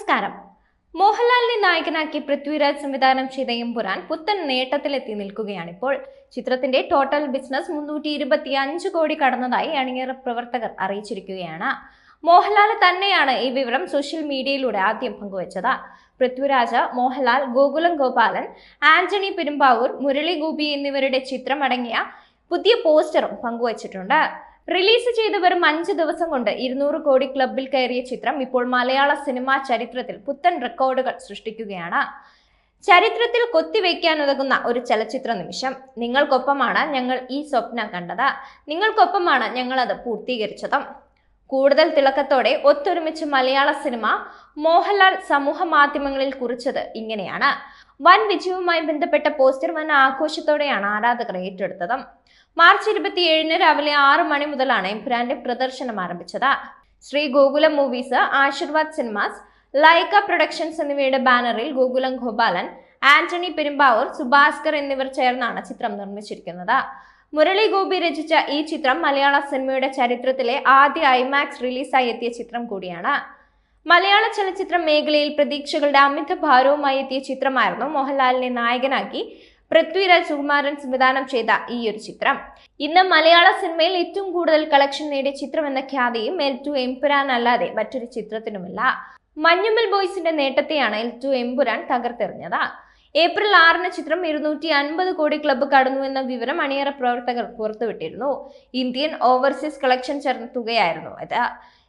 നമസ്കാരം. മോഹൻലാലിനെ നായകനാക്കി പൃഥ്വിരാജ് സംവിധാനം ചെയ്ത എമ്പുരാൻ പുത്തൻ നേട്ടത്തിലെത്തി നിൽക്കുകയാണിപ്പോൾ ചിത്രത്തിന്റെ ടോട്ടൽ ബിസിനസ് മുന്നൂറ്റി ഇരുപത്തി അഞ്ച് കോടി കടന്നതായി അണിയറ പ്രവർത്തകർ അറിയിച്ചിരിക്കുകയാണ്. മോഹൻലാൽ തന്നെയാണ് ഈ വിവരം സോഷ്യൽ മീഡിയയിലൂടെ ആദ്യം പങ്കുവച്ചത്. പൃഥ്വിരാജ് മോഹൻലാൽ ഗോകുലം ഗോപാലൻ ആന്റണി പെരുമ്പാവൂർ മുരളി ഗോപി എന്നിവരുടെ ചിത്രമടങ്ങിയ പുതിയ പോസ്റ്ററും പങ്കുവച്ചിട്ടുണ്ട്. റിലീസ് ചെയ്ത് വെറും അഞ്ച് ദിവസം കൊണ്ട് ഇരുന്നൂറ് കോടി ക്ലബിൽ കയറിയ ചിത്രം ഇപ്പോൾ മലയാള സിനിമാ ചരിത്രത്തിൽ പുത്തൻ റെക്കോർഡുകൾ സൃഷ്ടിക്കുകയാണ്. ചരിത്രത്തിൽ കൊത്തിവെക്കാനുതകുന്ന ഒരു ചലച്ചിത്ര നിമിഷം. നിങ്ങൾക്കൊപ്പമാണ് ഞങ്ങൾ ഈ സ്വപ്നം കണ്ടത്. നിങ്ങൾക്കൊപ്പമാണ് ഞങ്ങൾ അത് പൂർത്തീകരിച്ചതും. കൂടുതൽ തിളക്കത്തോടെ ഒത്തൊരുമിച്ച് മലയാള സിനിമ മോഹൻലാൽ സമൂഹ മാധ്യമങ്ങളിൽ കുറിച്ചത് ഇങ്ങനെയാണ്. വൻ വിജയവുമായി ബന്ധപ്പെട്ട പോസ്റ്റർ വൻ ആഘോഷത്തോടെയാണ് ആരാധകർ ഏറ്റെടുത്തത്. മാർച്ച് ഇരുപത്തിയേഴിന് രാവിലെ ആറ് മണി മുതലാണ് എംപുരാന്റെ പ്രദർശനം ആരംഭിച്ചത്. Sree Gokulam movies Aashirvad cinemas Lyca productions എന്നിവയുടെ ബാനറിൽ ഗോകുലം ഗോപാലൻ ആന്റണി പെരുമ്പാവൂർ സുഭാസ്കർ എന്നിവർ ചേർന്നാണ് ചിത്രം നിർമ്മിച്ചിരിക്കുന്നത്. മുരളി ഗോപി രചിച്ച ഈ ചിത്രം മലയാള സിനിമയുടെ ചരിത്രത്തിലെ ആദ്യ ഐമാക്സ് റിലീസായി എത്തിയ ചിത്രം കൂടിയാണ്. മലയാള ചലച്ചിത്ര മേഖലയിൽ പ്രതീക്ഷകളുടെ അമിത ഭാരവുമായി എത്തിയ ചിത്രമായിരുന്നു മോഹൻലാലിനെ നായകനാക്കി പൃഥ്വിരാജ് സുകുമാരൻ സംവിധാനം ചെയ്ത ഈ ഒരു ചിത്രം. ഇന്ന് മലയാള സിനിമയിൽ ഏറ്റവും കൂടുതൽ കളക്ഷൻ നേടിയ ചിത്രം എന്ന ഖ്യാതിയും എൽ ടു എംപുരാൻ അല്ലാതെ മറ്റൊരു ചിത്രത്തിനുമില്ല. മഞ്ഞുമ്മൽ ബോയ്സിന്റെ നേട്ടത്തെയാണ് എൽ ടു എംപുരാൻ തകർത്തെറിഞ്ഞത്. ഏപ്രിൽ ആറിന് ചിത്രം ഇരുന്നൂറ്റി അൻപത് കോടി ക്ലബ്ബ് കടന്നു എന്ന വിവരം അണിയറ പ്രവർത്തകർ പുറത്തുവിട്ടിരുന്നു. ഇന്ത്യൻ ഓവർസീസ് കളക്ഷൻ ചേർന്ന തുകയായിരുന്നു അത്.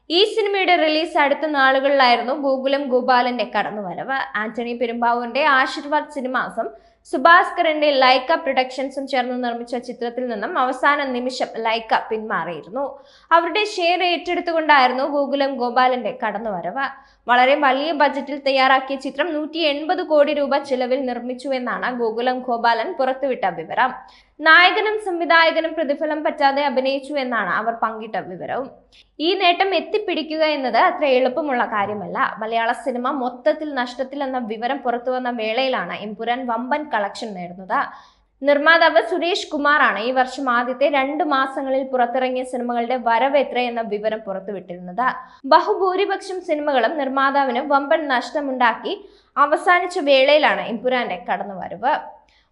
ഈ സിനിമയുടെ റിലീസ് അടുത്ത നാളുകളിലായിരുന്നു ഗോകുലം ഗോപാലന്റെ കടന്നുവരവ്. ആന്റണി പെരുമ്പാവൂരിന്റെ ആശീർവാദ് സിനിമാസും സുഭാസ്കറിന്റെ ലൈക്ക പ്രൊഡക്ഷൻസും ചേർന്ന് നിർമ്മിച്ച ചിത്രത്തിൽ നിന്നും അവസാന നിമിഷം ലൈക്ക പിന്മാറിയിരുന്നു. അവരുടെ ഷെയർ ഏറ്റെടുത്തുകൊണ്ടായിരുന്നു ഗോകുലം ഗോപാലന്റെ കടന്നുവരവ്. വളരെ വലിയ ബജറ്റിൽ തയ്യാറാക്കിയ ചിത്രം നൂറ്റി എൺപത് കോടി രൂപ ചിലവിൽ നിർമ്മിച്ചു എന്നാണ് ഗോകുലം ഗോപാലൻ പുറത്തുവിട്ട വിവരം. നായകനും സംവിധായകനും പ്രതിഫലം പറ്റാതെ അഭിനയിച്ചു എന്നാണ് അവർ പങ്കിട്ട വിവരവും. ഈ നേട്ടം എത്തിപ്പിടിക്കുക എന്നത് അത്ര എളുപ്പമുള്ള കാര്യമല്ല. മലയാള സിനിമ മൊത്തത്തിൽ നഷ്ടത്തിലെന്ന വിവരം പുറത്തുവന്ന വേളയിലാണ് എംപുരാൻ വമ്പൻ കളക്ഷൻ നേടുന്നത്. നിർമ്മാതാവ് സുരേഷ് കുമാറാണ് ഈ വർഷം ആദ്യത്തെ രണ്ട് മാസങ്ങളിൽ പുറത്തിറങ്ങിയ സിനിമകളുടെ വരവ് എന്ന വിവരം പുറത്തുവിട്ടിരുന്നത്. ബഹുഭൂരിപക്ഷം സിനിമകളും നിർമ്മാതാവിന് വമ്പൻ നഷ്ടമുണ്ടാക്കി അവസാനിച്ച വേളയിലാണ് എമ്പുരാന്റെ കടന്നുവരവ്.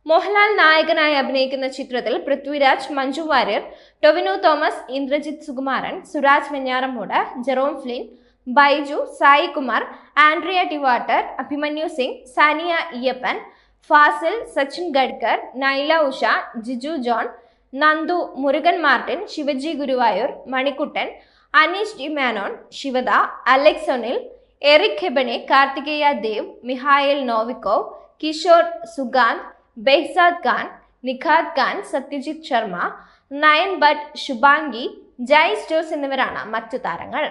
മോഹൻലാൽ നായകനായി അഭിനയിക്കുന്ന ചിത്രത്തിൽ Prithviraj Manju Warrier Tovino Thomas Indrajith Sukumaran Suraj Venjaramoodu Jerome Flynn Baiju Sai Kumar Andrea Tivadar Abhimanyu Singh Saniya Iyappan Fazil Sachin Khedekar Nyla Usha Jiju John Nandu Murugan Martin Shivaji Guruvayoor Manikuttan Aneesh D Menon Shivada Alex Eric Ebouaney Karthikeya Dev Mikhail Novikov Kishore Sukanth Behzad Khan Nikhat Khan Sathyajith Sharma Nayan Bhatt Shubhangi Jai Jose എന്നിവരാണ് മറ്റു താരങ്ങൾ.